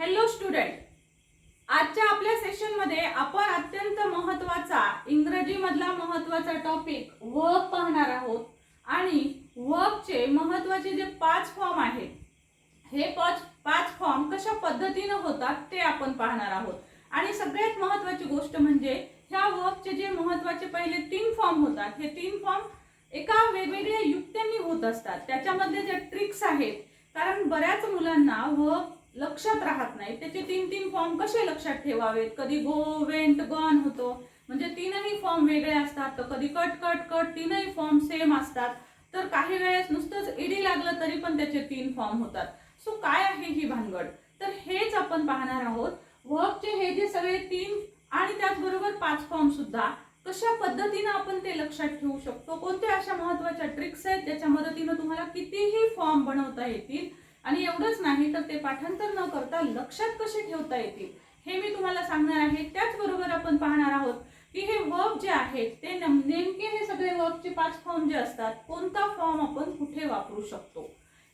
Hello student आजच्या आपल्या सेशनमध्ये आपण अत्यंत महत्त्वाचा इंग्रजीमधला महत्त्वाचा महत्त्वाचा टॉपिक वर्क पाहणार आहोत. आणि वर्कचे महत्त्वाचे जे पाच फॉर्म आहेत हे पाच पाच फॉर्म कशा पद्धतीनं होतात ते आपण पाहणार आहोत. आणि सगळ्यात महत्वाची गोष्ट म्हणजे ह्या वर्कचे जे महत्त्वाचे पहिले तीन फॉर्म होतात हे तीन फॉर्म एका वेगवेगळ्या युक्त्यांनी होत असतात. त्याच्यामध्ये जे ट्रिक्स आहेत कारण बऱ्याच मुलांना वर्क लक्षात राहत नाही. त्याचे तीन तीन फॉर्म कसे लक्षात ठेवावेत? कधी गो वेंट गॉन होतो. म्हणजे तीनही फॉर्म वेगळे असतात. तर कधी कट कट कट तीनही फॉर्म सेम असतात. तर काही वेळेस नुसतंच ईडी लागलं तरी पण त्याचे तीन फॉर्म होतात. सो काय आहे ही भानगड? तर हेच आपण पाहणार आहोत. वर्कचे हे जे सगळे तीन आणि त्याचबरोबर पाच फॉर्म सुद्धा कशा पद्धतीनं आपण ते लक्षात ठेवू शकतो? कोणत्या अशा महत्त्वाच्या ट्रिक्स आहेत ज्याच्या मदतीनं तुम्हाला कितीही फॉर्म बनवता येतील? आणि एवढंच नाही तर ते पाठांतर न करता लक्षात कसे ठेवता येतील? हे मी तुम्हाला सांगणार आहे. त्याचबरोबर आपण पाहणार आहोत की हे वर्क जे आहेत ते नेमके हे सगळे वर्बचे पाच फॉर्म जे असतात कोणता फॉर्म आपण कुठे वापरू शकतो?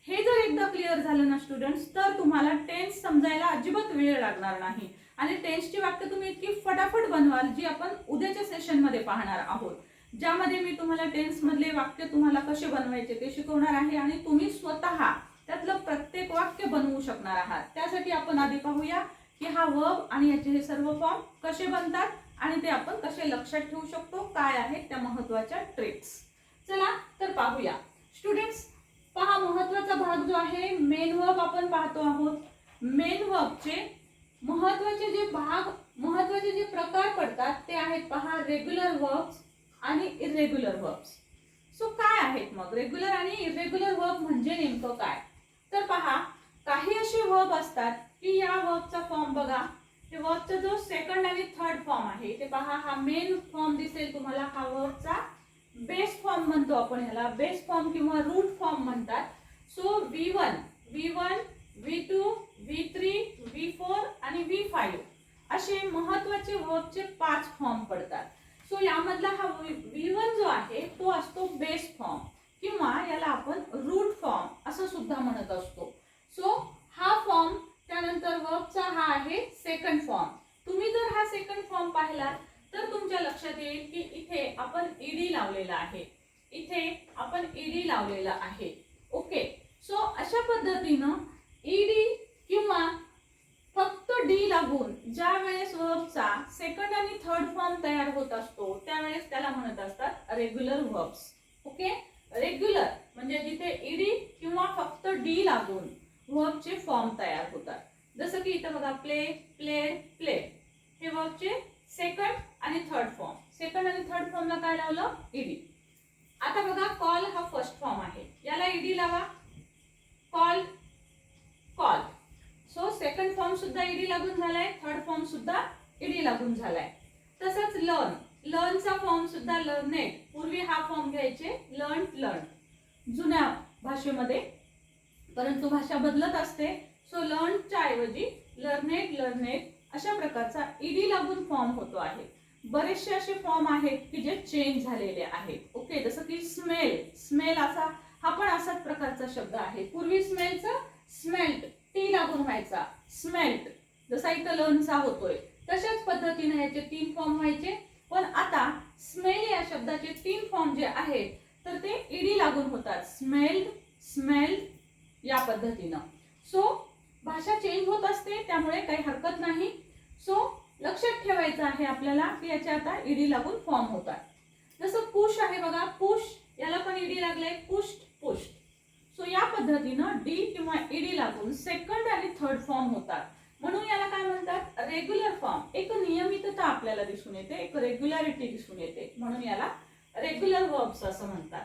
हे जर एकदा क्लिअर झालं ना स्टुडंट्स तर तुम्हाला टेन्स समजायला अजिबात वेळ लागणार नाही. आणि टेन्सची वाक्य तुम्ही इतकी फटाफट बनवाल जी आपण उद्याच्या सेशनमध्ये पाहणार आहोत. ज्यामध्ये मी तुम्हाला टेन्समधले वाक्य तुम्हाला कसे बनवायचे ते शिकवणार आहे आणि तुम्ही स्वतः त्यातलं प्रत्येक वाक्य बनवू शकणार आहात. त्यासाठी आपण आधी पाहूया की हा वर्ब आणि याचे हे सर्व फॉर्म कसे बनतात आणि ते आपण कसे लक्षात ठेवू शकतो काय आहेत त्या महत्त्वाच्या ट्रिक्स चला तर पाहूया. स्टुडंट्स पहा महत्त्वाचा भाग जो आहे मेन वर्ब आपण पाहतो आहोत. मेन वर्बचे महत्त्वाचे जे भाग महत्त्वाचे जे प्रकार पडतात ते आहेत पहा रेग्युलर वर्ब्स आणि इरेग्युलर वर्ब्स सो काय आहेत मग? रेग्युलर आणि इरेग्युलर वर्ब म्हणजे नेमकं काय? तर पहा काही असे वर्ब असतात की या वर्बचा फॉर्म बघा. हे वर्बचा जो सेकंड आणि थर्ड फॉर्म आहे ते पहा हा मेन फॉर्म दिसेल तुम्हाला. हा वर्बचा बेस फॉर्म म्हणतो आपण ह्याला. बेस फॉर्म किंवा रूट फॉर्म म्हणतात. So V one V one V two V three V four आणि व्ही फाईव्ह असे महत्त्वाचे वर्बचे पाच फॉर्म पडतात. सो यामधला हा व्ही वन जो आहे तो असतो बेस फॉर्म किंवा याला आपण रूट फॉर्म असं सुद्धा म्हणत असतो. सो हा फॉर्म त्यानंतर वर्बचा हा आहे सेकंड फॉर्म तुम्ही जर हा सेकंड फॉर्म पाहिला तर तुमच्या लक्षात येईल की इथे आपण ईडी लावलेला आहे. इथे आपण ईडी लावलेला आहे. ओके सो अशा पद्धतीनं ईडी किंवा फक्त डी लागून ज्या वेळेस वर्बचा सेकंड आणि थर्ड फॉर्म तयार होत असतो त्यावेळेस त्याला म्हणत असतात रेग्युलर वर्ब्स ओके रेग्युलर म्हणजे जिथे ईडी किंवा फक्त डी लागून वर्कचे फॉर्म तयार होतात. जसं की इथं बघा प्ले प्लेड प्ले हे वर्बचे सेकंड आणि थर्ड फॉर्म सेकंड आणि थर्ड फॉर्मला काय लावलं? ईडी आता बघा कॉल हा फर्स्ट फॉर्म आहे. याला ईडी लावा. Call call so second form सुद्धा ईडी लागून झालाय थर्ड फॉर्म सुद्धा ईडी लागून झालाय. तसंच लर्न लर्नचा फॉर्म सुद्धा लर्नेट पूर्वी हा फॉर्म घ्यायचे लर्न लर्न जुन्या भाषेमध्ये. परंतु भाषा बदलत असते. सो लर्नच्या ऐवजी लर्नेट लर्नेट अशा प्रकारचा ईडी लागून फॉर्म होतो आहे. बरेचसे असे फॉर्म आहेत की जे चेंज झालेले आहेत. ओके जसं की स्मेल स्मेल असा हा पण असाच प्रकारचा शब्द आहे. पूर्वी स्मेलचं स्मेल्ट टी लागून व्हायचा. स्मेल्ट जसा इथं लर्नचा होतोय. तशाच पद्धतीने ह्याचे तीन फॉर्म व्हायचे. पण आता स्मेल या शब्दाचे तीन फॉर्म जे आहेत तर ते ईडी लागून होतात. स्मेल्ड स्मेल्ड या पद्धतीनं. सो भाषा चेंज होत असते त्यामुळे काही हरकत नाही. सो लक्षात ठेवायचं आहे आपल्याला की याचे आता ईडी लागून फॉर्म होतात. जसं पुश आहे बघा पुश याला पण ईडी लागले पुष्ट पुष्ट सो या पद्धतीनं डी किंवा ईडी लागून सेकंड आणि थर्ड फॉर्म होतात. म्हणून याला काय म्हणतात? रेग्युलर फॉर्म एक नियमित आपल्याला दिसून येते एक रेग्युलॅरिटी दिसून येते. म्हणून याला रेग्युलर वर्ब्स असं म्हणतात.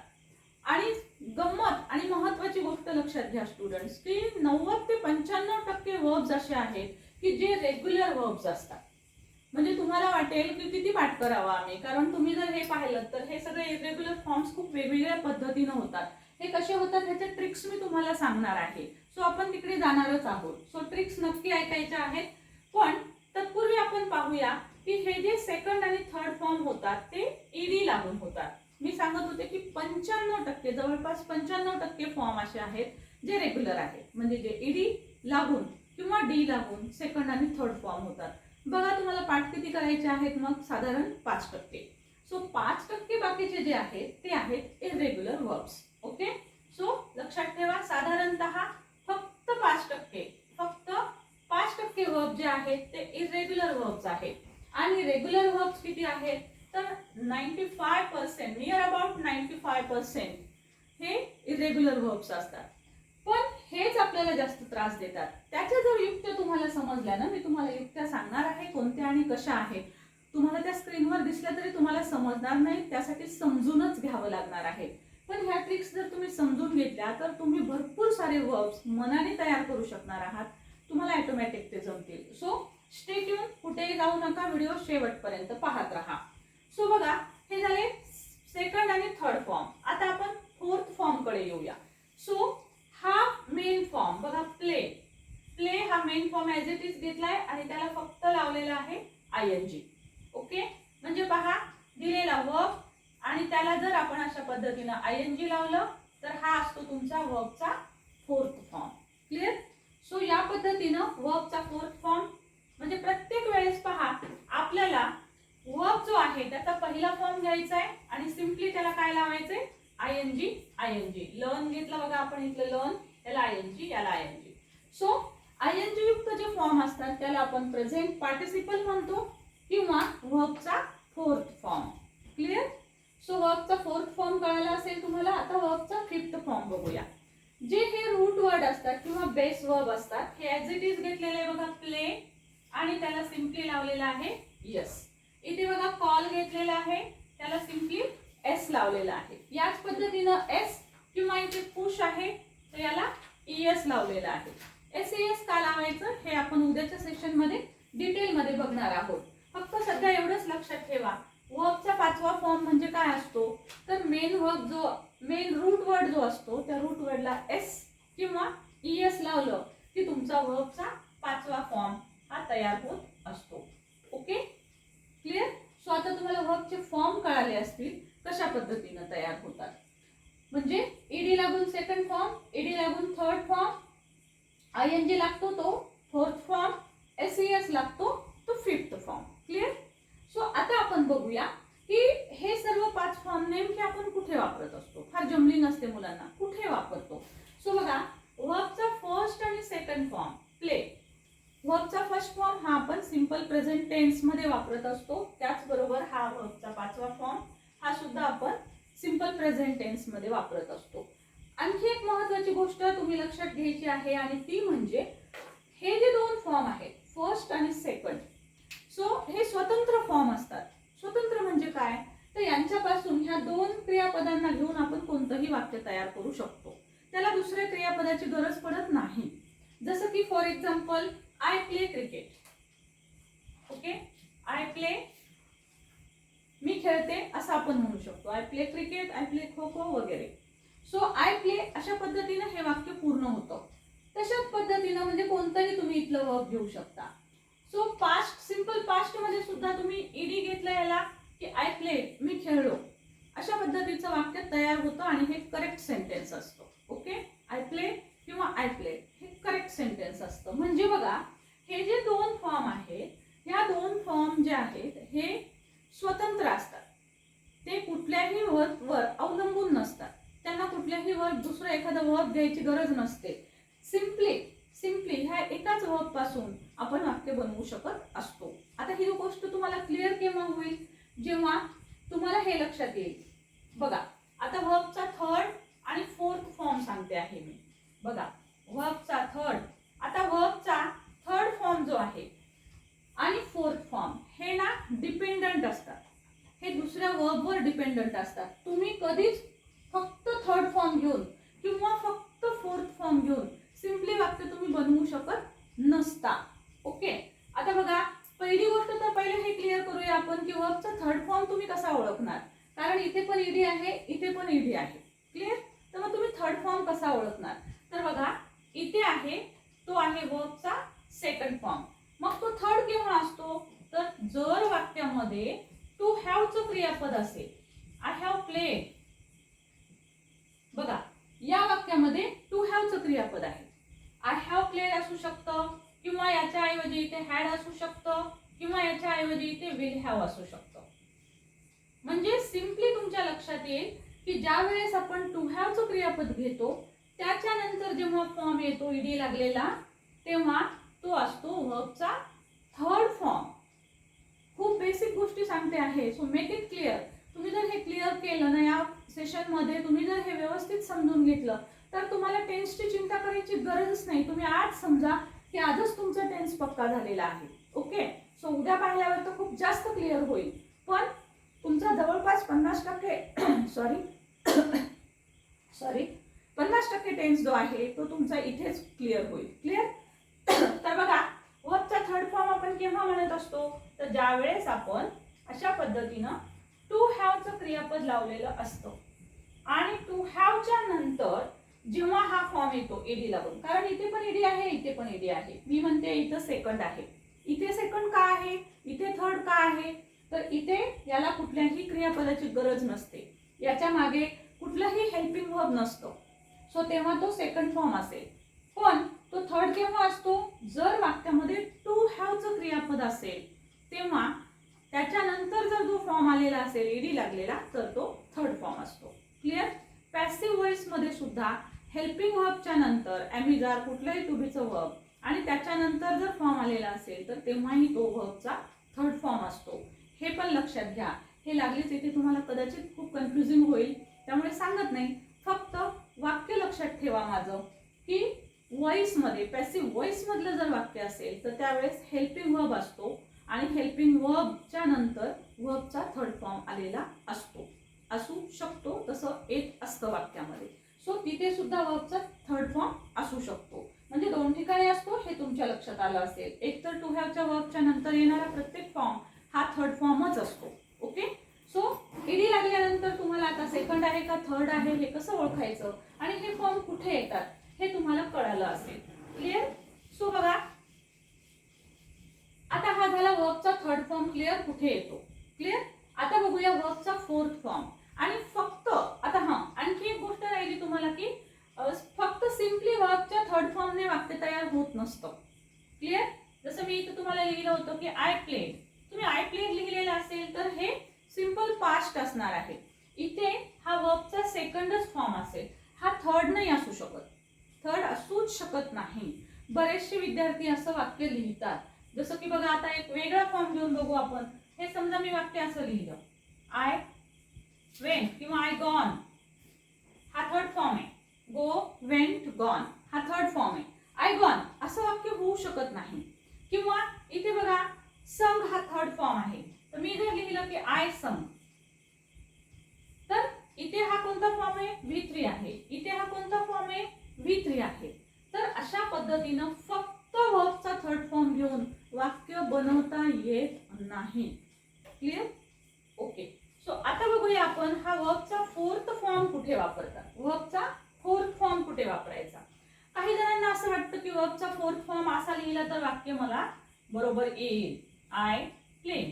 आणि गंमत आणि महत्वाची गोष्ट लक्षात घ्या स्टुडंट्स की नव्वद ते पंच्याण्णव टक्के वर्ब्स असे आहेत की जे रेग्युलर वर्ब्स असतात. म्हणजे तुम्हाला वाटेल की किती पाठ करावा आम्ही कारण तुम्ही जर हे पाहिलं तर हे सगळे इरेग्युलर फॉर्म्स खूप वेगवेगळ्या पद्धतीनं होतात. हे कसे होतात ह्याचे ट्रिक्स मी तुम्हाला सांगणार आहे. सो आपण तिकडे जाणारच आहोत. सो ट्रिक्स नक्की ऐकायच्या आहेत. पण तत्पूर्वी आपण पाहूया की हे जे सेकंड आणि थर्ड फॉर्म होतात ते ईडी लागून होतात. मी सांगत होते की पंच्याण्णव टक्के जवळपास पंच्याण्णव टक्के फॉर्म असे आहेत जे रेग्युलर आहेत. म्हणजे जे ईडी लागून किंवा डी लागून सेकंड आणि थर्ड फॉर्म होतात. बघा तुम्हाला पाठ किती करायचे आहेत मग? साधारण पाच टक्के. सो पाच टक्के बाकीचे जे आहेत ते आहेत इरेग्युलर वर्ब्स ओके सो लक्षात ठेवा साधारणतः फक्त पाच टक्के फक्त पाच टक्के वर्ब जे आहेत ते इरेग्युलर वर्ब्स आहेत. आणि रेग्युलर वर्ब्स किती आहेत? तर ninety five percent near about ninety five percent हे इरेग्युलर वर्ब्स असतात. पण हेच आपल्याला जास्त त्रास देतात. त्याच्या जर युक्त्या तुम्हाला समजल्या ना मी तुम्हाला युक्त्या सांगणार आहे कोणत्या आणि कशा आहेत. तुम्हाला त्या स्क्रीनवर दिसल्या तरी तुम्हाला समजणार नाही त्यासाठी समजूनच घ्यावं लागणार आहे. पण ह्या ट्रिक्स जर तुम्ही समजून घेतल्या तर तुम्ही भरपूर सारे वर्ब्स मनाने तयार करू शकणार आहात. तुम्हाला ऑटोमॅटिक ते जमतील. सो स्टे ट्यून कुठेही जाऊ नका. व्हिडिओ शेवटपर्यंत पाहत राहा. सो बघा हे झाले सेकंड आणि थर्ड फॉर्म आता आपण फोर्थ फॉर्मकडे येऊया. सो हा मेन फॉर्म बघा प्ले प्ले हा main form as it is घेतलाय आणि त्याला फक्त लावलेला आहे आय एन जी ओके म्हणजे पहा दिलेला वर्क आणि त्याला जर आपण अशा पद्धतीनं आय एन जी लावलं तर हा असतो तुमचा वर्कचा फोर्थ फॉर्म क्लिअर सो या पद्धतीनं वर्कचा फोर्थ फॉर्म म्हणजे प्रत्येक वेळेस पहा आपल्याला वर्ब जो आहे त्याचा पहिला फॉर्म घ्यायचा आहे आणि सिम्पली त्याला काय लावायचंय? I N G I N G learn घेतलं बघा आपण इथलं लर्न याला आय एन जी याला I N G so I N G युक्त जे फॉर्म असतात त्याला आपण प्रेझेंट पार्टिसिपल म्हणतो किंवा वर्बचा फोर्थ फॉर्म क्लिअर सो वर्बचा फोर्थ फॉर्म कळला असेल तुम्हाला आता वर्बचा फिफ्थ फॉर्म बघूया. जे हे रूट वर्ड असतात किंवा बेस वर्ब असतात हे ॲज इट इज घेतलेले आहे बघा प्ले आणि त्याला सिम्पली लावलेला आहे यस इथे बघा कॉल घेतलेला आहे त्याला सिम्पली एस लावलेला आहे. याच पद्धतीनं एस किंवा इथे पुश आहे तर याला ईएस लावलेला आहे. एस एस का लावायचं हे आपण उद्याच्या सेशनमध्ये डिटेलमध्ये बघणार आहोत. फक्त सध्या एवढंच लक्षात ठेवा. वर्बचा पाचवा फॉर्म म्हणजे काय असतो? तर मेन वर्ब जो मेन रूट वर्ड जो असतो त्या रूट वर्डला एस किंवा एस लावलं की तुमचा वर्बचा पाचवा फॉर्म हा तयार होत असतो. ओके क्लिअर सो आता तुम्हाला वर्कचे फॉर्म कळाले असतील कशा पद्धतीनं तयार होतात. म्हणजे ईडी लागून सेकंड फॉर्म ईडी लागून third form I N G लागतो तो फोर्थ फॉर्म एस एस लागतो तो फिफ्थ फॉर्म क्लिअर सो आता आपण बघूया की हे सर्व पाच फॉर्म नेमके आपण कुठे वापरत असतो? फार जमली नसते मुलांना. कुठे वापरतो? सो बघा वर्कचा फर्स्ट आणि सेकंड फॉर्म प्ले वर्कचा फर्स्ट फॉर्म हा आपण सिंपल प्रेझेंट टेन्समध्ये वापरत असतो. त्याचबरोबर हा वर्कचा पाचवा फॉर्म हा सुद्धा आपण सिंपल प्रेझेंट टेन्समध्ये वापरत असतो. आणखी एक महत्त्वाची गोष्ट तुम्ही लक्षात घ्यायची आहे आणि ती म्हणजे हे जे दोन फॉर्म आहेत फर्स्ट आणि सेकंड सो हे स्वतंत्र फॉर्म असतात. स्वतंत्र म्हणजे काय? तर यांच्यापासून ह्या दोन क्रियापदांना घेऊन आपण कोणतंही वाक्य तयार करू शकतो. त्याला दुसऱ्या क्रियापदाची गरज पडत नाही. जसं की for example I play cricket okay I play मी खेळते असं आपण म्हणू शकतो. I play cricket I play kho kho वगैरे. सो आय प्ले अशा पद्धतीनं हे वाक्य पूर्ण होतं. तशाच पद्धतीनं म्हणजे कोणतंही तुम्ही इथलं वर्क घेऊ शकता. सो पास्ट सिंपल पास्टमध्ये सुद्धा तुम्ही ईडी घेतलं याला की आय प्ले मी खेळलो. अशा पद्धतीचं वाक्य तयार होतं आणि हे करेक्ट सेंटेन्स असतो. ओके आय प्ले किंवा आय प्ले करेक्ट सेंटेन्स असतं. म्हणजे बघा हे जे दोन फॉर्म आहेत ह्या दोन फॉर्म जे आहेत हे स्वतंत्र असतात. ते कुठल्याही वर्क वर अवलंबून नसतात. त्यांना कुठल्याही वर्क दुसरं एखादं वर्क द्यायची गरज नसते. सिम्पली सिम्पली ह्या एकाच वर्कपासून आपण वाक्य बनवू शकत असतो. आता ही गोष्ट तुम्हाला क्लिअर केव्हा होईल? जेव्हा तुम्हाला हे लक्षात येईल. बघा आता वर्कचा थर्ड आणि फोर्थ फॉर्म सांगते आहे मी. बघा वर्कचा थर्ड आता वर्कचा थर्ड फॉर्म जो आहे आणि फोर्थ फॉर्म हे ना डिपेंडंट असतात. हे दुसऱ्या वर्बवर डिपेंडंट असतात. तुम्ही कधीच फक्त थर्ड फॉर्म घेऊन किंवा फक्त फोर्थ फॉर्म घेऊन सिम्पली वाक्य तुम्ही बनवू शकत नसता. ओके आता बघा पहिली गोष्ट तर पहिले हे क्लिअर करूया आपण की वर्बचा थर्ड फॉर्म तुम्ही कसा ओळखणार? कारण इथे पण ईडी आहे इथे पण ईडी आहे. क्लिअर तर मग तुम्ही थर्ड फॉर्म कसा ओळखणार? तर बघा इथे आहे तो आहे वर्बचा सेकंड फॉर्म मग तो थर्ड केव्हा असतो? तर जर वाक्यामध्ये टू हॅवचं क्रियापद असेल. आय हॅव प्ले बघा या वाक्यामध्ये टू हॅवचं क्रियापद आहे. आय हॅव प्लेड असू शकतं किंवा याच्या ऐवजी इथे हॅड असू शकतं किंवा याच्या ऐवजी इथे विल हॅव असू शकतं. म्हणजे सिम्पली तुमच्या लक्षात येईल की ज्या वेळेस आपण टू हॅवचं क्रियापद घेतो त्याच्यानंतर जेव्हा फॉर्म येतो ईडी लागलेला तेव्हा तो असतो वर्कचा थर्ड फॉर्म खूप बेसिक गोष्टी सांगते आहे सो मेक इट क्लिअर तुम्ही जर हे क्लिअर केलं ना या सेशनमध्ये तुम्ही जर हे व्यवस्थित समजून घेतलं तर तुम्हाला टेन्सची चिंता करायची गरजच नाही. तुम्ही आज समजा की आजच तुमचा टेन्स पक्का झालेला आहे. ओके सो उद्या पाहिल्यावर तर खूप जास्त क्लिअर होईल. पण तुमचा जवळपास पन्नास टक्के सॉरी सॉरी पन्नास टक्के टेन्स जो आहे तो तुमचा इथेच क्लिअर होईल. क्लिअर तर बघा वर्बचा थर्ड फॉर्म आपण केव्हा म्हणत असतो? तर ज्या वेळेस आपण अशा पद्धतीनं टू हॅवचं क्रियापद लावलेलं असतं. आणि टू हॅवच्या नंतर जेव्हा हा फॉर्म येतो एडी लागून. कारण इथे पण एडी आहे इथे पण एडी आहे. मी म्हणते इथं सेकंड आहे. इथे सेकंड का आहे? इथे थर्ड का आहे? तर इथे याला कुठल्याही क्रियापदाची गरज नसते. याच्या मागे कुठलंही हेल्पिंग वर्ब नसतं. सो तेव्हा तो सेकंड फॉर्म असेल. पण तो थर्ड केव्हा असतो? जर वाक्यामध्ये टू हॅवचं क्रियापद असेल तेव्हा त्याच्यानंतर जर जो फॉर्म आलेला असेल ईडी लागलेला तर तो थर्ड फॉर्म असतो. क्लिअर पॅसिव्ह व्हॉइसमध्ये सुद्धा हेल्पिंग वर्बच्या नंतर ॲमिजार कुठलंही टुबीचं वर्ब आणि त्याच्यानंतर जर फॉर्म आलेला असेल तर तेव्हाही तो वर्बचा थर्ड फॉर्म असतो. हे पण लक्षात घ्या. हे लागलेच इथे तुम्हाला कदाचित खूप कन्फ्युजिंग होईल. त्यामुळे सांगत नाही. फक्त वाक्य लक्षात ठेवा माझं. की व्हॉइसमध्ये पॅसिव्ह व्हॉइसमधलं जर वाक्य असेल तर त्यावेळेस हेल्पिंग वर्ब असतो आणि हेल्पिंग वर्बच्या नंतर वर्बचा थर्ड फॉर्म आलेला असतो. असू शकतो तसं एक असतं वाक्यामध्ये. सो तिथे सुद्धा वर्बचा थर्ड फॉर्म असू शकतो. म्हणजे दोन ठिकाणी असतो हे तुमच्या लक्षात आलं असेल. एक तर टू हॅवच्या वर्बच्या नंतर येणारा प्रत्येक फॉर्म हा थर्ड फॉर्मच असतो. ओके सो ईडी लागल्यानंतर तुम्हाला आता सेकंड आहे का थर्ड आहे हे कसं ओळखायचं? हे फॉर्म कुठे येतात? हे तुम्हाला कळालं असेल. क्लिअर सो बघा. आता हा झाला वर्कचा थर्ड फॉर्म क्लिअर कुठे येतो? क्लिअर आता बघूया वर्कचा फोर्थ फॉर्म आणि फक्त आता हा आणखी एक गोष्ट राहिली तुम्हाला की फक्त सिम्पली वर्कच्या थर्ड फॉर्मने वाक्य तयार होत नसतं. क्लिअर जसं मी इथं तुम्हाला लिहिलं होतं की आय प्लेड तुम्ही आय प्लेड लिहिलेलं असेल तर हे सिंपल पास्ट असणार आहे. इथे हा वर्कचा सेकंडच फॉर्म असेल. हा थर्ड नाही असू शकत. थर्ड असूच शकत नाही. बरेचसे विद्यार्थी असं वाक्य लिहितात. जसं की बघा आता एक वेगळा फॉर्म घेऊन बघू आपण. हे समजा मी वाक्य असं लिहिलं. आय वेंट किंवा आय गॉन हा थर्ड फॉर्म आहे. गो वेंट गॉन हा थर्ड फॉर्म आहे. आय गॉन असं वाक्य होऊ शकत नाही. किंवा इथे बघा संग हा थर्ड फॉर्म आहे. तर मी जर लिहिलं की आय संग इथे हा कोणता फॉर्म आहे? व्ही थ्री आहे. इथे हा कोणता फॉर्म आहे? व्ही थ्री आहे. तर अशा पद्धतीनं फक्त वर्बचा थर्ड फॉर्म घेऊन वाक्य बनवता येत नाही. क्लिअर ओके सो आता बघूया आपण हा वर्बचा फोर्थ फॉर्म कुठे वापरतात? वर्बचा फोर्थ फॉर्म कुठे वापरायचा? काही जणांना असं वाटतं की वर्बचा फोर्थ फॉर्म असा लिहिला तर वाक्य मला बरोबर येईल. आय प्लेइंग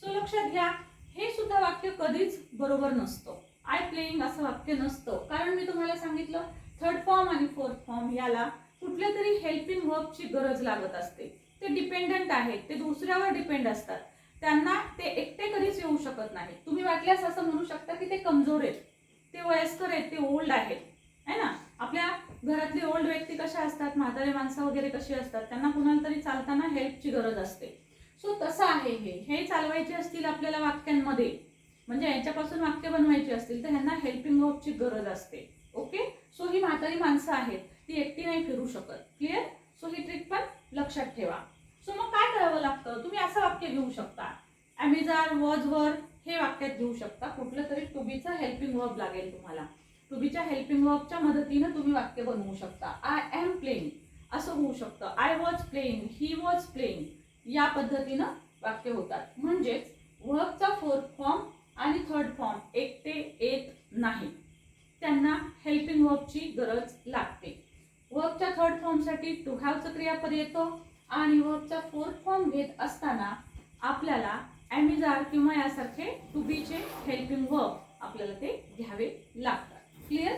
सो लक्षात घ्या. हे सुद्धा वाक्य कधीच बरोबर नसतं. आय प्लेइंग असं वाक्य नसतं. कारण मी तुम्हाला सांगितलं थर्ड फॉर्म आणि फोर्थ फॉर्म याला कुठल्या तरी हेल्पिंग वर्बची गरज लागत असते. ते डिपेंडंट आहेत ते दुसऱ्यावर डिपेंड असतात. त्यांना ते एकटे कधीच येऊ शकत नाही तुम्ही वाटल्यास असं म्हणू शकता की ते कमजोर आहेत ते वयस्कर आहेत ते ओल्ड आहेत. है ना? आपल्या घरातले ओल्ड व्यक्ती कशा असतात? म्हातारे माणसं वगैरे कशी असतात? त्यांना कुणाला तरी चालताना हेल्पची गरज असते. सो तसं आहे हे. हे चालवायचे असतील आपल्याला वाक्यांमध्ये म्हणजे यांच्यापासून वाक्य बनवायची असतील तर ह्यांना हेल्पिंग वर्कची गरज असते. ओके सो ही म्हातारी माणसं आहेत ती एकटी नाही फिरू शकत. क्लिअर सो ही ट्रिक पण लक्षात ठेवा. सो मग काय करावं लागतं? तुम्ही असं वाक्य घेऊ शकता. ॲमेझॉन वॉज वर हे वाक्यात घेऊ शकता. कुठलं तरी टुबीचं हेल्पिंग वर्ब लागेल तुम्हाला. टुबीच्या हेल्पिंग वर्बच्या मदतीनं तुम्ही वाक्य बनवू शकता. आय एम प्लेईंग असं होऊ शकतं. I was playing he was playing या पद्धतीनं वाक्य होतात. म्हणजेच वर्कचा फोर्थ फॉर्म आणि थर्ड फॉर्म एकटे येत नाही. त्यांना हेल्पिंग वर्बची गरज लागते. वर्बच्या थर्ड फॉर्मसाठी टू हॅवचं क्रियापद येतो आणि वर्बचा फोर्थ फॉर्म घेत असताना आपल्याला ॲमिजार किंवा यासारखे टू बीचे हेल्पिंग वर्ब आपल्याला ते घ्यावे लागतात. क्लिअर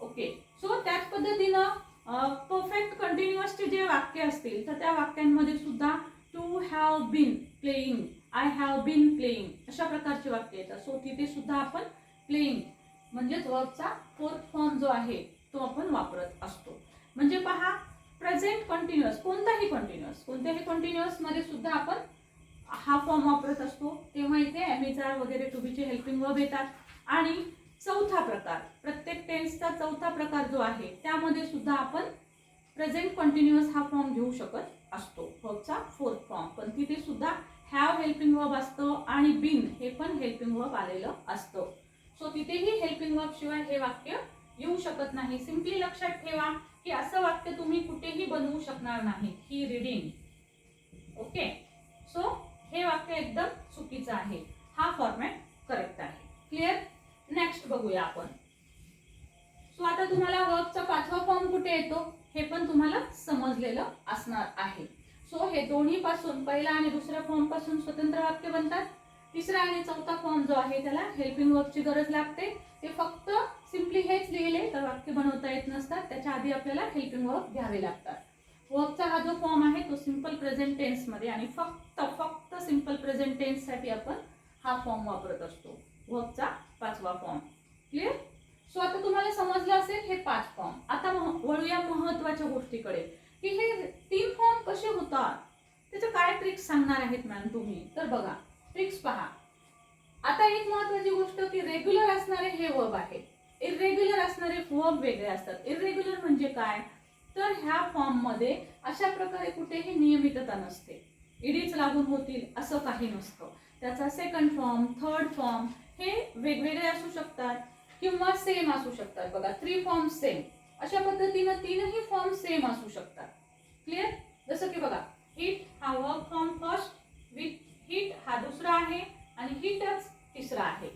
ओके सो त्याच पद्धतीनं परफेक्ट कंटिन्युअसचे जे वाक्य असतील तर त्या वाक्यांमध्ये सुद्धा to have been playing I have been playing अशा प्रकारची वाक्य येतात. सो तिथे सुद्धा आपण प्लेईंग म्हणजेच वर्कचा फोर्थ फॉर्म जो आहे तो आपण वापरत असतो. म्हणजे पहा प्रेझेंट कंटिन्युअस कोणताही कंटिन्युअस कोणत्याही कंटिन्युअसमध्ये सुद्धा आपण हा फॉर्म वापरत असतो. तेव्हा इथे एमिजार वगैरे टूबीचे हेल्पिंग वर्ब येतात. आणि चौथा प्रकार प्रत्येक टेन्सचा चौथा प्रकार जो आहे त्यामध्ये सुद्धा आपण प्रेझेंट कंटिन्युअस हा फॉर्म घेऊ शकत असतो. वर्बचा फोर्थ फॉर्म पण तिथे सुद्धा हॅव हेल्पिंग वर्ब असतं आणि बिन हे पण हेल्पिंग वर्ब आलेलं असतं. सो तिथेही हेल्पिंग वर्ब शिवाय हे वाक्य येऊ शकत नाही. सिम्पली लक्षात ठेवा की असं वाक्य तुम्ही कुठेही बनवू शकणार नाही. ही रिडिंग ओके सो हे वाक्य एकदम चुकीचं आहे. हा फॉर्मॅट करेक्ट आहे. क्लिअर नेक्स्ट बघूया आपण. सो आता तुम्हाला वर्कचा पाचवा फॉर्म कुठे येतो? हे पण तुम्हाला समजलेलं असणार आहे. सो हे दोन्ही पासून पहिला आणि दुसऱ्या फॉर्मपासून स्वतंत्र वाक्य बनतात. तिसरा आणि चौथा फॉर्म जो आहे त्याला हेल्पिंग वर्कची गरज लागते. ते फक्त सिम्पली हेच लिहिले तर वाक्य बनवता येत नसतात. त्याच्या आधी आपल्याला हेल्पिंग वर्क घ्यावे लागतात. वर्कचा हा जो फॉर्म आहे तो सिंपल प्रेझेंट टेन्समध्ये आणि फक्त फक्त सिंपल प्रेझेंट टेन्ससाठी आपण हा फॉर्म वापरत असतो. वर्कचा पाचवा फॉर्म क्लिअर सो आता तुम्हाला समजलं असेल हे पाच फॉर्म आता वळूया महत्त्वाच्या गोष्टीकडे. की हे तीन फॉर्म कसे होतात? त्याच्या काय ट्रिक्स सांगणार आहेत मॅम तुम्ही? तर बघा ट्रिक्स पहा. आता एक महत्वाची गोष्ट की रेग्युलर असणारे हे वर्ब आहे इरेग्युलर असणारे वर्ब वेगळे असतात. इरेग्युलर म्हणजे काय? तर ह्या फॉर्ममध्ये अशा प्रकारे कुठेही नियमितता नसते. इडीच लागून होतील असं काही नसतं. त्याचा सेकंड फॉर्म थर्ड फॉर्म हे वेगवेगळे असू शकतात किंवा सेम असू शकतात. बघा थ्री फॉर्म सेम अशा पद्धतीनं तीनही फॉर्म सेम असू शकतात. क्लिअर जसं की बघा हिट हा verb form first with hit हा दुसरा आहे आणि हिटच तिसरा आहे.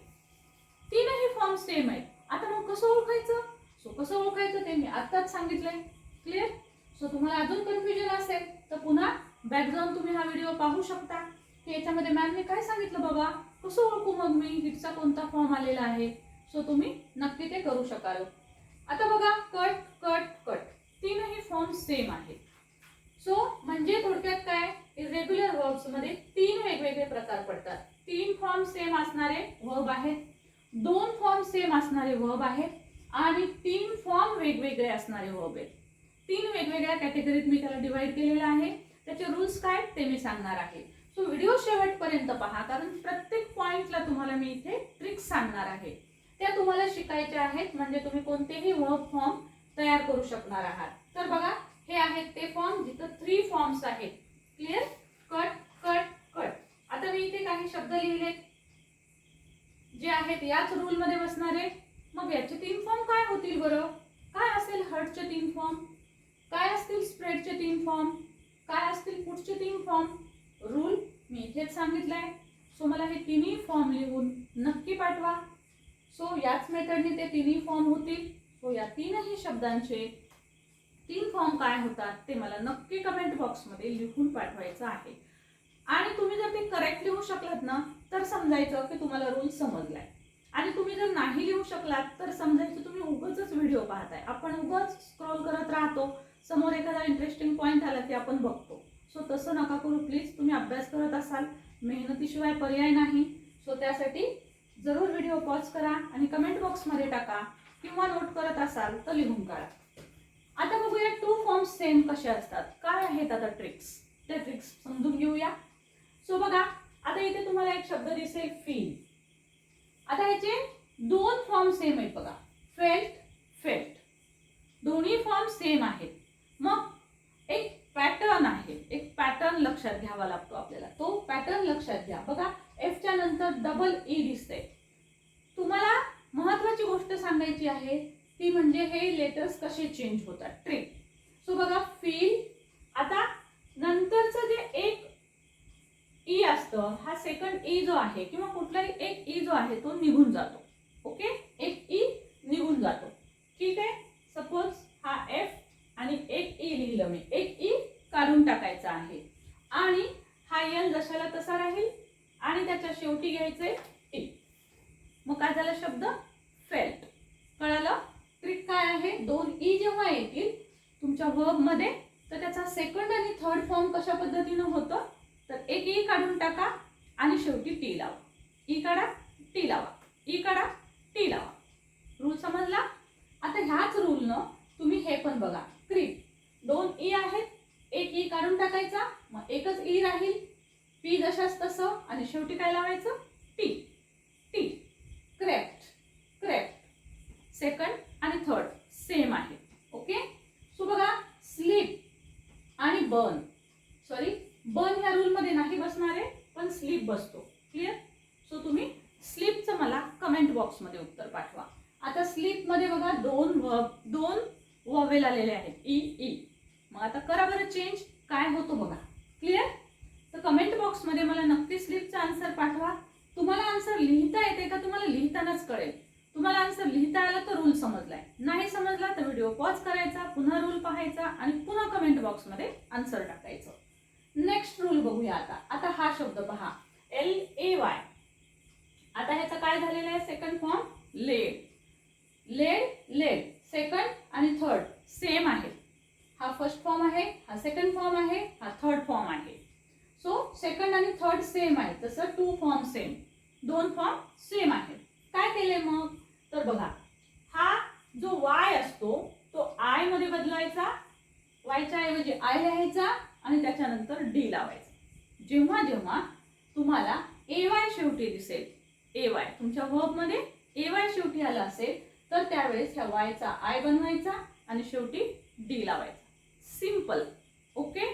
तीनही फॉर्म सेम आहेत. आता मग कसं ओळखायचं? सो कसं ओळखायचं ते मी आत्ताच सांगितलंय. क्लिअर सो तुम्हाला अजून कन्फ्युजन असेल तर पुन्हा बॅक जाऊन तुम्ही हा व्हिडिओ पाहू शकता. की याच्यामध्ये मॅमने काय सांगितलं बघा कसं ओळखू मग मी? हिटचा कोणता फॉर्म आलेला आहे? सो तुम्ही नक्की ते करू शकाल. आता बघा कट कट कट. तीनही फॉर्म सेम आहेत. सो म्हणजे थोडक्यात काय? इरेग्युलर वर्ब्समध्ये तीन वेगवेगळे प्रकार पडतात. तीन फॉर्म सेम असणारे वर्ब आहेत. दोन फॉर्म सेम असणारे वर्ब आहेत. आणि तीन फॉर्म वेगवेगळे असणारे वर्ब आहेत. तीन वेगवेगळ्या कॅटेगरीत मी त्याला डिवाइड केलेलं आहे. त्याचे रूल्स काय? ते मी सांगणार आहे. सो व्हिडिओ शेवटपर्यंत पहा कारण प्रत्येक पॉइंटला तुम्हाला मी इथे ट्रिक्स सांगणार आहे. त्या तुम्हाला शिकायच्या आहेत म्हणजे तुम्ही कोणतेही वर्क फॉर्म तयार करू शकणार आहात. तर बघा हे आहेत ते फॉर्म जिथं थ्री फॉर्म्स आहेत. क्लिअर कट कट कट आता मी इथे काही शब्द लिहिले जे आहेत याच रूलमध्ये बसणारे. मग याचे तीन फॉर्म काय होतील बरं? काय असेल हर्टचे तीन फॉर्म काय असतील स्प्रेडचे तीन फॉर्म काय असतील पुढचे तीन फॉर्म रूल मी इथेच आहे सो मला हे तिन्ही फॉर्म लिहून नक्की पाठवा. सो याच मेथडने ते तिन्ही फॉर्म होतील. सो या तीनही शब्दांचे तीन फॉर्म काय होतात ते मला नक्की कमेंट बॉक्समध्ये लिहून पाठवायचं आहे. आणि तुम्ही जर ते करेक्ट लिहू शकलात ना तर समजायचं की तुम्हाला रूल समजलाय. आणि तुम्ही जर नाही लिहू शकलात तर समजायचं तुम्ही उगच व्हिडिओ पाहताय. आपण उगाच स्क्रोल करत राहतो समोर एखादा इंटरेस्टिंग पॉईंट आला की आपण बघतो. सो तसं नका करू प्लीज तुम्ही अभ्यास करत असाल मेहनतीशिवाय पर्याय नाही. सो त्यासाठी जरूर व्हिडिओ पॉज करा आणि कमेंट बॉक्समध्ये टाका किंवा नोट करत असाल तर लिहून काढा. आता बघूया टू फॉर्म्स सेम कसे असतात. काय आहेत आता ट्रिक्स ते ट्रिक्स समजून घेऊया. सो बघा आता इथे तुम्हाला एक शब्द दिसेल फील आता याचे दोन फॉर्म सेम आहेत बघा. फेल्ट फेल्ट दोन्ही फॉर्म सेम आहेत. मग एक पॅटर्न आहे. एक पॅटर्न लक्षात घ्यावा लागतो आपल्याला. तो पॅटर्न लक्षात घ्या. बघा एफच्या नंतर डबल ई दिसते तुम्हाला महत्वाची गोष्ट सांगायची आहे ती म्हणजे हे लेटर्स कसे चेंज होतात. ट्रिक सो बघा फील आता नंतरचं जे एक ई असतं हा सेकंड ई e जो आहे किंवा कुठलाही एक ई जो आहे तो निघून जातो. ओके एक ई निघून जातो. ठीक आहे? सपोज हा एफ आणि एक ई लिहिलं मी. एक ई काढून टाकायचा आहे. आणि हा एल जशाला तसा राहील आणि त्याच्या शेवटी घ्यायचे टी मग काय झाला? शब्द फेल्ट कळालं? ट्रिक काय आहे? दोन ई जेव्हा येतील तुमच्या वर्बमध्ये तर त्याचा सेकंड आणि थर्ड फॉर्म कशा पद्धतीनं होतं? तर एक ई काढून टाका आणि शेवटी टी लावा. ई काढा टी लावा. ई काढा टी लावा. रूल समजला? आता ह्याच रूलनं तुम्ही हे पण बघा. क्रिक दोन ई आहेत. एक ई काढून टाकायचा. मग एकच ई राहील. पी जशास तसं आणि शेवटी काय लावायचं? T T correct correct second आणि थर्ड सेम आहे. ओके सो बघा स्लीप आणि बर्न सॉरी बर्न ह्या रूलमध्ये नाही बसणार आहे पण स्लीप बसतो. क्लिअर सो तुम्ही स्लीपचं मला कमेंट बॉक्समध्ये उत्तर पाठवा. आता स्लीपमध्ये बघा दोन व दोन वॉवेल आलेले आहेत. ई ई मग आता करा बरं चेंज काय होतो बघा? क्लिअर तर कमेंट बॉक्समध्ये मला नक्की स्लीपचा आन्सर पाठवा. तुम्हाला आन्सर लिहिता येते का तुम्हाला लिहितानाच कळेल. तुम्हाला आन्सर लिहिता आला तर रूल समजलाय. नाही समजला तर व्हिडिओ पॉज करायचा पुन्हा रूल पाहायचा आणि पुन्हा कमेंट बॉक्समध्ये आन्सर टाकायचं. नेक्स्ट रूल बघूया आता. आता हा शब्द पहा. एल ए वाय आता ह्याचा काय झालेला आहे? Second form led led led second आणि थर्ड सेम आहे. हा फर्स्ट फॉर्म आहे हा सेकंड फॉर्म आहे हा थर्ड फॉर्म आहे. सो सेकंड आणि थर्ड सेम आहे. तसं टू फॉर्म सेम दोन फॉर्म सेम आहेत काय केले मग? तर बघा हा जो वाय असतो तो आयमध्ये बदलायचा वायच्या ऐवजी आय लिहायचा आणि त्याच्यानंतर डी लावायचा. जेव्हा जेव्हा तुम्हाला ए वाय शेवटी दिसेल ए वाय तुमच्या वर्बमध्ये ए वाय शेवटी आला असेल तर त्यावेळेस ह्या वायचा आय बनवायचा आणि शेवटी डी लावायचा. सिंपल ओके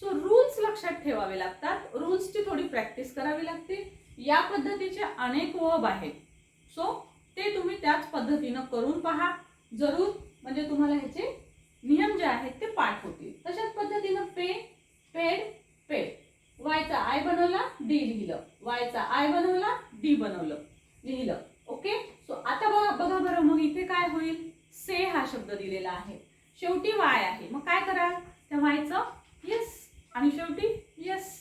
सो रूल्स लक्षात ठेवावे लागतात. रूल्सची थोडी प्रॅक्टिस करावी लागते. या पद्धतीचे अनेक वब आहेत. सो ते तुम्ही त्याच पद्धतीनं करून पहा. जरूर म्हणजे तुम्हाला ह्याचे नियम जे आहेत ते पाठ होतील. तशाच पद्धतीनं पे पेड पेड. वायचा आय बनवला डी लिहिलं. वायचा आय बनवला डी बनवलं लिहिलं. ओके सो आता बघा बघा बरं मग इथे काय होईल? से हा शब्द दिलेला आहे. शेवटी वाय आहे. मग काय कराल? त्या वायचं येस आणि शेवटी येस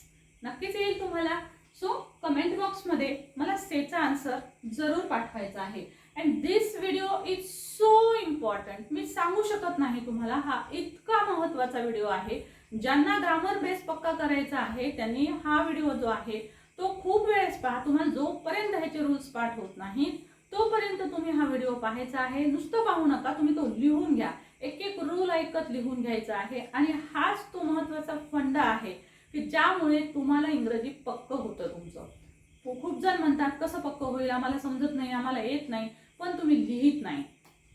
नक्कीच येईल तुम्हाला. सो कमेंट बॉक्समध्ये मला सेचा आन्सर जरूर पाठवायचा आहे. And this video is so important मी सांगू शकत नाही तुम्हाला हा इतका महत्त्वाचा व्हिडिओ आहे. ज्यांना ग्रामर बेस पक्का करायचा आहे त्यांनी हा व्हिडिओ जो आहे तो खूप वेळेस पहा. तुम्हाला जोपर्यंत ह्याचे रूल्स पाठ होत नाहीत तोपर्यंत तुम्ही हा व्हिडिओ पाहायचा आहे. नुसतं पाहू नका तुम्ही तो लिहून घ्या. एक एक रूल ऐकत लिहून घ्यायचा आहे. आणि हाच तो महत्त्वाचा फंडा आहे की ज्यामुळे तुम्हाला इंग्रजी पक्क होतं तुमचं. खूप जण म्हणतात कसं पक्क होईल? आम्हाला समजत नाही आम्हाला येत नाही. पण तुम्ही लिहित नाही.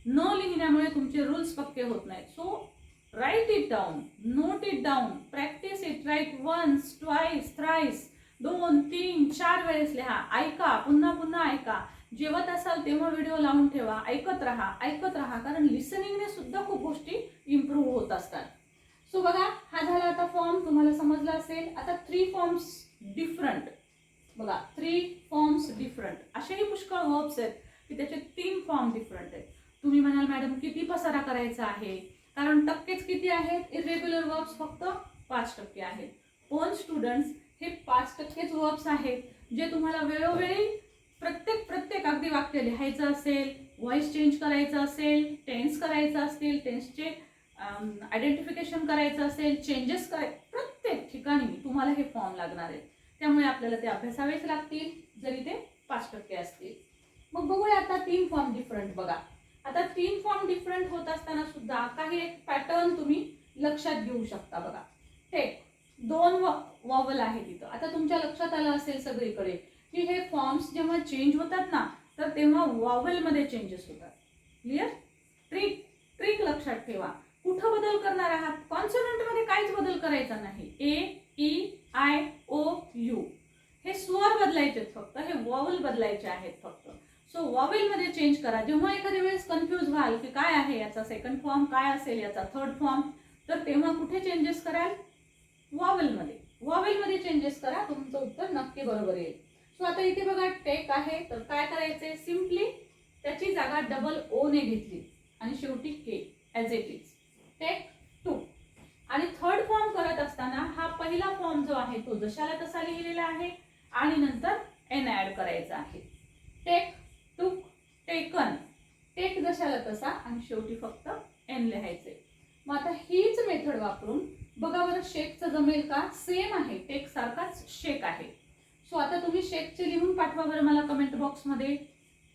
न लिहिण्यामुळे तुमचे रूल्स पक्के होत नाहीत. So write it down note it down practice it write once twice thrice दोन तीन चार वेळेस लिहा. ऐका. पुन्हा पुन्हा ऐका. जेवत असाल तेव्हा व्हिडिओ लावून ठेवा ऐकत राहा ऐकत राहा कारण लिसनिंगने सुद्धा खूप गोष्टी इम्प्रूव्ह होत असतात. सो बघा हा झाला आता फॉर्म तुम्हाला समजला असेल. आता थ्री फॉर्म्स डिफरंट बघा थ्री फॉर्म्स डिफरंट असेही पुष्कळ वर्ब्स आहेत की त्याचे तीन फॉर्म डिफरंट आहेत. तुम्ही म्हणाल मॅडम किती पसारा करायचा आहे? कारण टक्केच किती आहेत? इरेग्युलर वर्ब्स फक्त पाच टक्के आहेत. पण स्टुडंट्स हे पाच टक्केच वर्ब्स आहेत जे तुम्हाला वेळोवेळी प्रत्येक प्रत्येक अगदी वाक्य लिहायचं असेल व्हॉइस चेंज करायचं असेल टेन्स करायचं असेल टेन्सचे आयडेंटिफिकेशन करायचं असेल चेंजेस कराय प्रत्येक ठिकाणी तुम्हाला हे फॉर्म लागणार आहेत. त्यामुळे आपल्याला ते अभ्यासावेच लागतील जरी ते पाच टक्के असतील. मग बघूया आता तीन फॉर्म डिफरंट बघा. आता तीन फॉर्म डिफरंट होत असताना सुद्धा काही एक पॅटर्न तुम्ही लक्षात घेऊ शकता बघा. हे दोन वॉवल आहे तिथं. आता तुमच्या लक्षात आलं असेल सगळीकडे. की हे फॉर्म्स जेव्हा चेंज होतात ना तर तेव्हा वॉवलमध्ये चेंजेस होतात. क्लिअर ट्रिक ट्रिक लक्षात ठेवा. कुठं बदल करणार आहात? कॉन्सोनंटमध्ये काहीच बदल करायचा नाही. A E I O U हे स्वर बदलायचे फक्त. हे वॉवल बदलायचे आहेत फक्त. सो वॉवेलमध्ये चेंज करा. जेव्हा एखाद्या वेळेस कन्फ्यूज व्हाल की काय आहे याचा सेकंड फॉर्म काय असेल याचा थर्ड फॉर्म तर तेव्हा कुठे चेंजेस कराल? वॉवेलमध्ये वॉवेलमध्ये चेंजेस करा. तुमचं उत्तर नक्की बरोबर येईल. सो आता इथे बघा टेक आहे. तर काय करायचंय? सिम्पली त्याची जागा डबल ओ ने घेतली. आणि शेवटी K as it is take two आणि थर्ड फॉर्म करत असताना हा पहिला फॉर्म जो आहे तो जशाला तसा लिहिलेला आहे आणि नंतर एन ॲड करायचा आहे. टेक टूक टेकन टेक जशाला तसा आणि शेवटी फक्त एन लिहायचे मग आता हीच मेथड वापरून बघा बरं शेकचं जमेल का? सेम आहे. टेक सारखाच शेक आहे. सो आता तुम्ही शेकचे लिहून पाठवा बरं मला कमेंट बॉक्समध्ये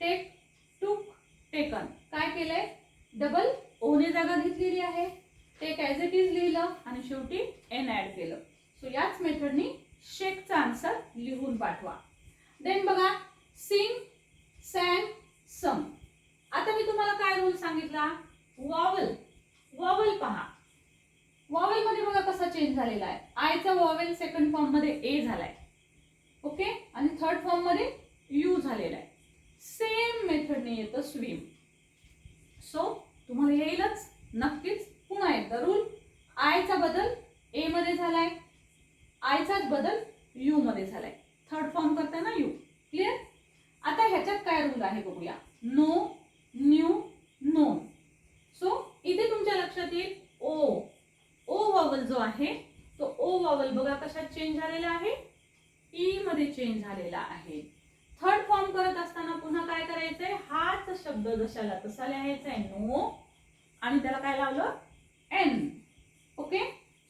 टेक टूक टेकन काय केलंय? डबल ओने जागा घेतलेली आहे. टेक ॲज इट इज लिहिलं आणि शेवटी एन ॲड केलं. सो याच मेथडनी शेकचा आन्सर लिहून पाठवा. देन बघा सिंग सॅन सम आता मी तुम्हाला काय रूल सांगितला? वॉवल वॉवल पहा. वॉवलमध्ये बघा कसा चेंज झालेला आहे. आयचा वॉवेल सेकंड फॉर्ममध्ये ए ए झालाय. ओके? आणि थर्ड फॉर्ममध्ये यू झालेला आहे. सेम मेथडने येतं स्विम सो तुम्हाला येईलच नक्कीच पुन्हा एकदा रूल आयचा बदल ए मध्ये झालाय. आयचाच बदल यू मध्ये झालाय. थर्ड फॉर्म करताना यू क्लिअर आता ह्याच्यात काय रूल आहे बघूया. नो न्यू नो सो इथे तुमच्या लक्षात येईल ओ ओ वॉवल जो आहे तो ओ वॉवल बघा कशात चेंज झालेला आहे? मध्ये चेंज झालेला आहे. थर्ड फॉर्म करत असताना पुन्हा काय करायचंय? हाच शब्द जशाला तसा लिहायचा आहे. नो आणि त्याला काय लावलं? एन ओके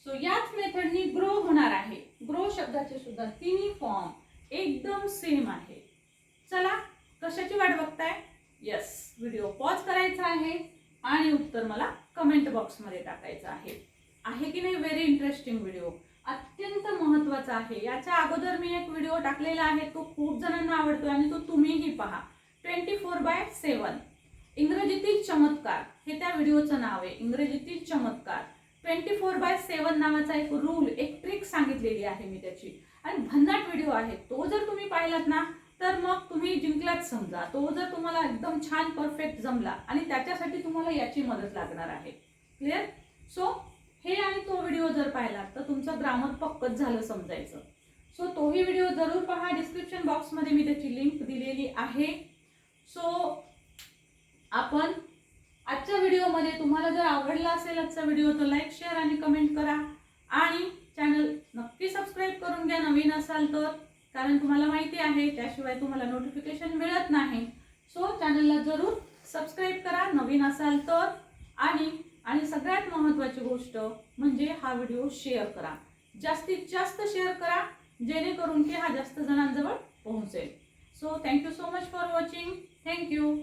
सो याच मेथडनी ग्रो होणार आहे. ग्रो शब्दाचे सुद्धा तिन्ही फॉर्म एकदम सेम आहे. चला कशाची वाट बघताय? येस व्हिडिओ पॉज करायचा आहे आणि उत्तर मला कमेंट बॉक्समध्ये टाकायचं आहे. आहे की नाही? व्हेरी इंटरेस्टिंग व्हिडिओ अत्यंत महत्त्वाचा आहे. याच्या अगोदर मी एक व्हिडिओ टाकलेला आहे तो खूप जणांना आवडतोय आणि तो तुम्हीही पहा. Twenty four by seven. इंग्रजीतील चमत्कार. हे त्या व्हिडिओचं नाव आहे. इंग्रजीतील चमत्कार. ट्वेंटी फोर बाय सेवन नावाचा एक रूल एक ट्रिक सांगितलेली आहे मी त्याची. आणि भन्नाट व्हिडिओ आहे तो जर तुम्ही पाहिलात ना तर मग तुम्ही जिंकलाच समजा. तो जर तुम्हाला एकदम छान परफेक्ट जमला आणि त्याच्यासाठी तुम्हाला याची मदत लागणार आहे. क्लिअर सो हे आणि तो व्हिडिओ जर पाहिला तर तुमचं ग्रामर पक्कच झालं समजायचं. सो तोही व्हिडिओ जरूर पहा. डिस्क्रिप्शन बॉक्समध्ये मी त्याची लिंक दिलेली आहे. सो आपण आजच्या व्हिडिओमध्ये तुम्हाला जर आवडला असेल आजचा व्हिडिओ तर लाईक शेअर आणि कमेंट करा. आणि चॅनल नक्की सबस्क्राईब करून घ्या नवीन असाल तर कारण तुम्हाला माहिती आहे त्याशिवाय तुम्हाला नोटिफिकेशन मिळत नाही. सो चॅनलला जरूर सबस्क्राईब करा नवीन असाल तर. आणि आणि सगळ्यात महत्त्वाची गोष्ट म्हणजे हा व्हिडिओ शेअर करा. जास्तीत जास्त शेअर करा जेणेकरून की हा जास्त जणांजवळ पोहोचेल. So thank you so much for watching thank you